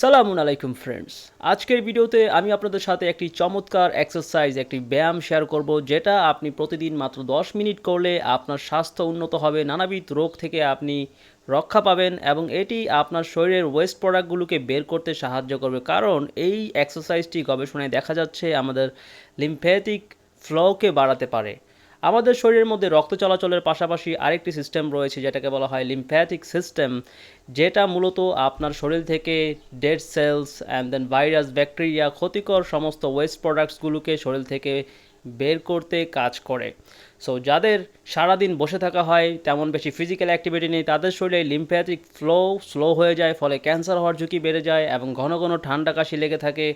সালামুন আলাইকুম ফ্রেন্ডস আজকের ভিডিওতে আমি আপনাদের সাথে একটি চমৎকার এক্সারসাইজ একটি ব্যায়াম শেয়ার করব, যেটা আপনি প্রতিদিন মাত্র 10 মিনিট করলে আপনার স্বাস্থ্য উন্নত হবে, নানাবিধ রোগ থেকে আপনি রক্ষা পাবেন এবং এটি আপনার শরীরের ওয়েস্ট প্রোডাক্টগুলোকে বের করতে সাহায্য করবে। কারণ এই এক্সারসাইজটি গবেষণায় দেখা যাচ্ছে আমাদের লিম্ফ্যাটিক ফ্লোকে বাড়াতে পারে। আমাদের শরীরের মধ্যে রক্ত চলাচলের পাশাপাশি আরেকটি সিস্টেম রয়েছে যেটাকে বলা হয় লিম্ফ্যাটিক সিস্টেম যেটা মূলত আপনার শরীর থেকে dead cells and then virus bacteria ক্ষতিকর সমস্ত ওয়েস্ট প্রোডাক্টসগুলোকে শরীর থেকে বের করতে কাজ করে। সো যাদের সারাদিন বসে থাকা হয়, তেমন বেশি ফিজিক্যাল অ্যাক্টিভিটি নেই, তাদের শরীরে লিম্ফ্যাটিক ফ্লো স্লো হয়ে যায়, ফলে ক্যান্সার হওয়ার ঝুঁকি বেড়ে যায় এবং ঘন ঘন ঠান্ডা কাশি লেগে থাকে।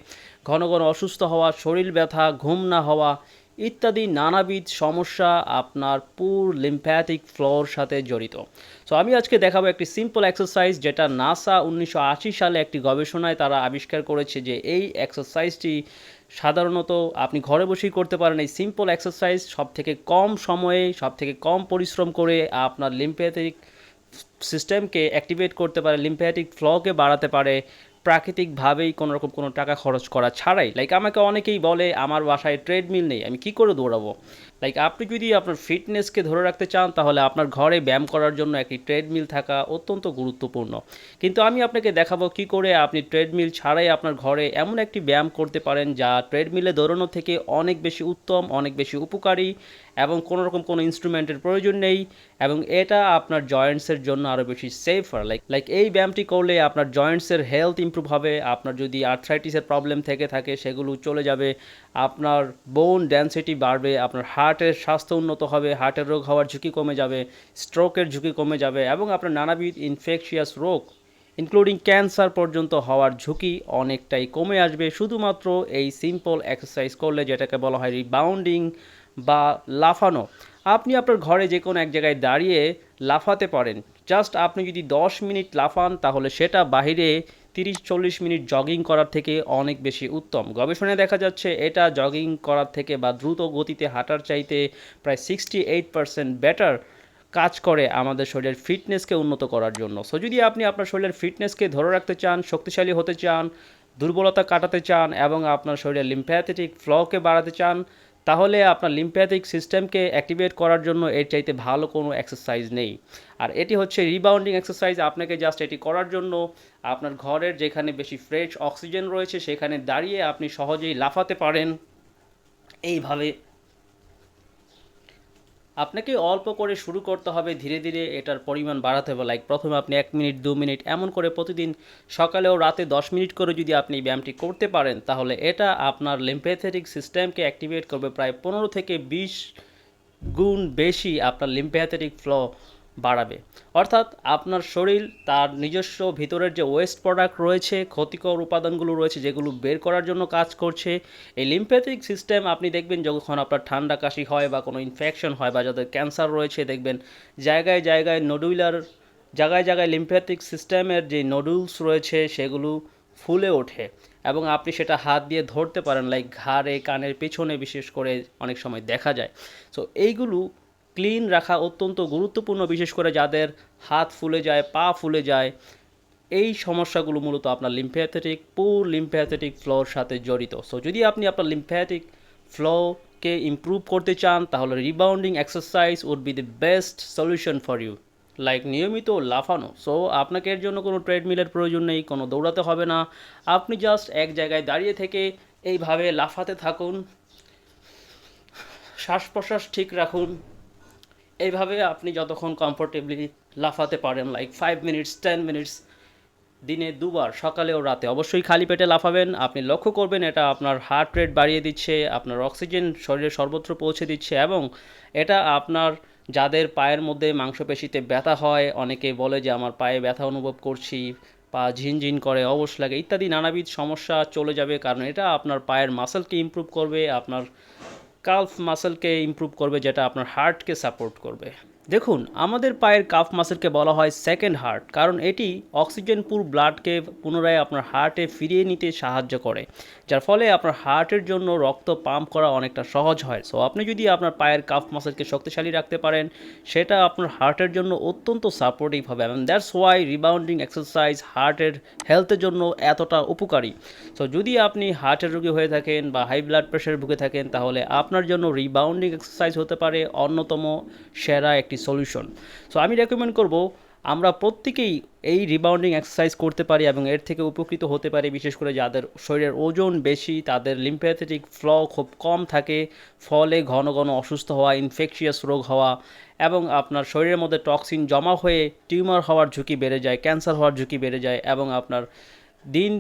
ঘন ঘন অসুস্থ হওয়া, শরীর ব্যথা, ঘুম না হওয়া ইত্যাদি নানাবিধ সমস্যা আপনার পুর লিম্ফ্যাটিক ফ্লোর সাথে জড়িত। সো আমি আজকে দেখাবো একটি সিম্পল এক্সারসাইজ যেটা নাসা উনিশশো আশি সালে একটি গবেষণায় তারা আবিষ্কার করেছে যে এই এক্সারসাইজটি সাধারণত আপনি ঘরে বসেই করতে পারেন। এই সিম্পল এক্সারসাইজ সব থেকে কম সময়ে সব থেকে কম পরিশ্রম করে আপনার লিম্ফ্যাটিক সিস্টেমকে অ্যাক্টিভেট করতে পারে লিম্ফ্যাটিক ফ্লোকে বাড়াতে পারে। প্রাকৃতিকভাবেই কোনো রকম কোনো টাকা খরচ করা ছাড়াই লাইক আমাকে অনেকেই বলে, আমার বাসায় ট্রেডমিল নেই, আমি কি করে দৌড়াবো? লাইক আপনি যদি আপনার ফিটনেসকে ধরে রাখতে চান, তাহলে আপনার ঘরে ব্যায়াম করার জন্য একটি ট্রেডমিল থাকা অত্যন্ত গুরুত্বপূর্ণ। কিন্তু আমি আপনাকে দেখাবো কি করে আপনি ট্রেডমিল ছাড়াই আপনার ঘরে এমন একটি ব্যায়াম করতে পারেন, যা ট্রেডমিলে দৌড়ানো থেকে অনেক বেশি উত্তম, অনেক বেশি উপকারী এবং কোনো রকম কোনো ইনস্ট্রুমেন্টের প্রয়োজন নেই এবং এটা আপনার জয়েন্টসের জন্য আরও বেশি সেফার লাইক লাইক এই ব্যায়ামটি করলে আপনার জয়েন্টসের হেলথ ইম্প্রুভ হবে, আপনার যদি আর্থ্রাইটিসের প্রবলেম থেকে থাকে সেগুলো চলে যাবে, আপনার বোন ডেন্সিটি বাড়বে, আপনার হার্টের স্বাস্থ্য উন্নত হবে হার্টের রোগ হওয়ার ঝুঁকি কমে যাবে স্ট্রোকের ঝুঁকি কমে যাবে এবং আপনার নানাবিধ ইনফেকশিয়াস রোগ ইনক্লুডিং ক্যান্সার পর্যন্ত হওয়ার ঝুঁকি অনেকটাই কমে আসবে। শুধুমাত্র এই সিম্পল এক্সারসাইজ করলে যেটাকে বলা হয় রিবাউন্ডিং বা লাফানো। আপনি আপনার ঘরে যে কোনো এক জায়গায় দাঁড়িয়ে লাফাতে পারেন। জাস্ট আপনি যদি দশ মিনিট লাফান, তাহলে সেটা বাহিরে তিরিশ চল্লিশ মিনিট জগিং করার থেকে অনেক বেশি উত্তম। গবেষণায় দেখা যাচ্ছে, এটা জগিং করার থেকে বা দ্রুত গতিতে হাঁটার চাইতে প্রায় সিক্সটি এইট পারসেন্ট বেটার কাজ করে আমাদের শরীরের ফিটনেসকে উন্নত করার জন্য। সো যদি আপনি আপনার শরীরের ফিটনেসকে ধরে রাখতে চান, শক্তিশালী হতে চান, দুর্বলতা কাটাতে চান এবং আপনার শরীরের লিম্ফ্যাথেটিক ফ্লোকে বাড়াতে চান তাহলে আপনার লিম্প্যাথিক সিস্টেমকে অ্যাক্টিভেট করার জন্য এর চাইতে ভালো কোনো এক্সারসাইজ নেই। আর এটি হচ্ছে রিবাউন্ডিং এক্সারসাইজ আপনাকে জাস্ট এটি করার জন্য আপনার ঘরের যেখানে বেশি ফ্রেশ অক্সিজেন রয়েছে, সেখানে দাঁড়িয়ে আপনি সহজেই লাফাতে পারেন। এইভাবে আপনাকে অল্প করে শুরু করতে হবে ধীরে ধীরে, এটার পরিমাণ বাড়াতে হবে। লাইক প্রথমে আপনি এক মিনিট, দু মিনিট এমন করে প্রতিদিন সকালে ও রাতে দশ মিনিট করে যদি আপনি ব্যায়ামটি করতে পারেন, তাহলে এটা আপনার লিম্প্যাথেটিক সিস্টেমকে অ্যাক্টিভেট করবে। প্রায় পনেরো থেকে বিশ গুণ বেশি আপনার লিম্প্যাথেটিক ফ্লো বাড়াবে। অর্থাৎ আপনার শরীর, তার নিজস্ব ভিতরের যে ওয়েস্ট প্রোডাক্ট রয়েছে, ক্ষতিকর উপাদানগুলো রয়েছে, যেগুলো বের করার জন্য কাজ করছে, এই লিম্ফ্যাটিক সিস্টেম আপনি দেখবেন যখন আপনার ঠান্ডা কাশি হয় বা কোনো ইনফেকশন হয় বা যাদের ক্যান্সার রয়েছে, দেখবেন জায়গায় জায়গায় নডুলার জায়গায় জায়গায় লিম্ফ্যাটিক সিস্টেমের যে নডুলস রয়েছে, সেগুলো ফুলে ওঠে। এবং আপনি সেটা হাত দিয়ে ধরতে পারেন লাইক ঘাড়ে, কানের পেছনে বিশেষ করে অনেক সময় দেখা যায়। সো এইগুলো ক্লিন রাখা অত্যন্ত গুরুত্বপূর্ণ, বিশেষ করে যাদের হাত ফুলে যায়, পা ফুলে যায়। এই সমস্যাগুলো মূলত আপনার লিম্ফ্যাথেটিক পুর লিম্ফ্যাথেটিক ফ্লোর সাথে জড়িত। সো যদি আপনি আপনার লিম্ফ্যাটিক ফ্লোকে ইমপ্রুভ করতে চান, তাহলে rebounding exercise would be the best solution for you like নিয়মিত লাফানো। সো আপনাকে এর জন্য কোনো ট্রেডমিলের প্রয়োজন নেই, কোনো দৌড়াতে হবে না। আপনি জাস্ট এক জায়গায় দাঁড়িয়ে থেকে এইভাবে লাফাতে থাকুন। শ্বাস প্রশ্বাস ঠিক রাখুন। এইভাবে আপনি যতক্ষণ কমফোর্টেবলি লাফাতে পারেন like five minutes ten minutes দিনে দুবার, সকালে ও রাতে অবশ্যই খালি পেটে লাফাবেন। আপনি লক্ষ্য করবেন এটা আপনার হার্ট রেট বাড়িয়ে দিচ্ছে, আপনার অক্সিজেন শরীরে সর্বত্র পৌঁছে দিচ্ছে এবং এটা আপনার যাদের পায়ের মধ্যে মাংসপেশিতে ব্যথা হয়, অনেকে বলে যে আমার পায়ে ব্যথা অনুভব করছি, পা ঝিনঝিন করে, অবশ লাগে, ইত্যাদি নানাবিধ সমস্যা চলে যাবে কারণ এটা আপনার পায়ের মাসেলকে ইমপ্রুভ করবে, আপনার কালফ মাসেলকে ইম্প্রুভ করবে যেটা আপনার হার্টকে সাপোর্ট করবে। দেখুন, আমাদের পায়ের কাফ মাসেলকে বলা হয় সেকেন্ড হার্ট কারণ এটি অক্সিজেন পুর ব্লাডকে পুনরায় আপনার হার্টে ফিরিয়ে নিতে সাহায্য করে, যার ফলে আপনার হার্টের জন্য রক্ত পাম্প করা অনেকটা সহজ হয়। সো আপনি যদি আপনার পায়ের কাফ মাসেলকে শক্তিশালী রাখতে পারেন, সেটা আপনার হার্টের জন্য অত্যন্ত সাপোর্টিভ হবে এবং দ্যাটস ওয়াই রিবাউন্ডিং এক্সারসাইজ হার্টের হেলথের জন্য এতটা উপকারী। সো যদি আপনি হার্টের রোগী হয়ে থাকেন বা হাই ব্লাড প্রেশার ভুগে থাকেন, তাহলে আপনার জন্য রিবাউন্ডিং এক্সারসাইজ হতে পারে অন্যতম সেরা একটি সলিউশন সো আমি রেকমেন্ড করব, আমরা প্রত্যেকেই এই রিবাউন্ডিং এক্সারসাইজ করতে পারি এবং এর থেকে উপকৃত হতে পারি, বিশেষ করে যাদের শরীরের ওজন বেশি, তাদের লিম্ফ্যাথেটিক ফ্ল খুব কম থাকে, ফলে ঘন ঘন অসুস্থ হওয়া ইনফেকশিয়াস রোগ হওয়া এবং আপনার শরীরের মধ্যে টক্সিন জমা হয়ে টিউমার হওয়ার ঝুঁকি বেড়ে যায় ক্যান্সার হওয়ার ঝুঁকি বেড়ে যায় এবং আপনার দিন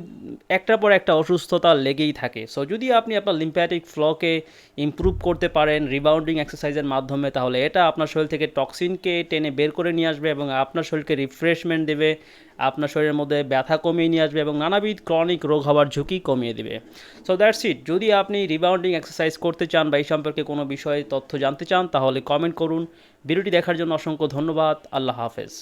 একটার পর একটা অসুস্থতা লেগেই থাকে। সো যদি আপনি আপনার লিম্প্যাটিক ফ্লকে ইমপ্রুভ করতে পারেন রিবাউন্ডিং এক্সারসাইজের মাধ্যমে, তাহলে এটা আপনার শরীর থেকে টক্সিনকে টেনে বের করে নিয়ে আসবে এবং আপনার শরীরকে রিফ্রেশমেন্ট দেবে, আপনার শরীরের মধ্যে ব্যথা কমিয়ে নিয়ে আসবে এবং নানাবিধ ক্রনিক রোগ হওয়ার ঝুঁকি কমিয়ে দেবে। সো দ্যাটস ইট যদি আপনি রিবাউন্ডিং এক্সারসাইজ করতে চান বা এই সম্পর্কে কোনো বিষয়ে তথ্য জানতে চান, তাহলে কমেন্ট করুন। ভিডিওটি দেখার জন্য অসংখ্য ধন্যবাদ। আল্লাহ হাফেজ।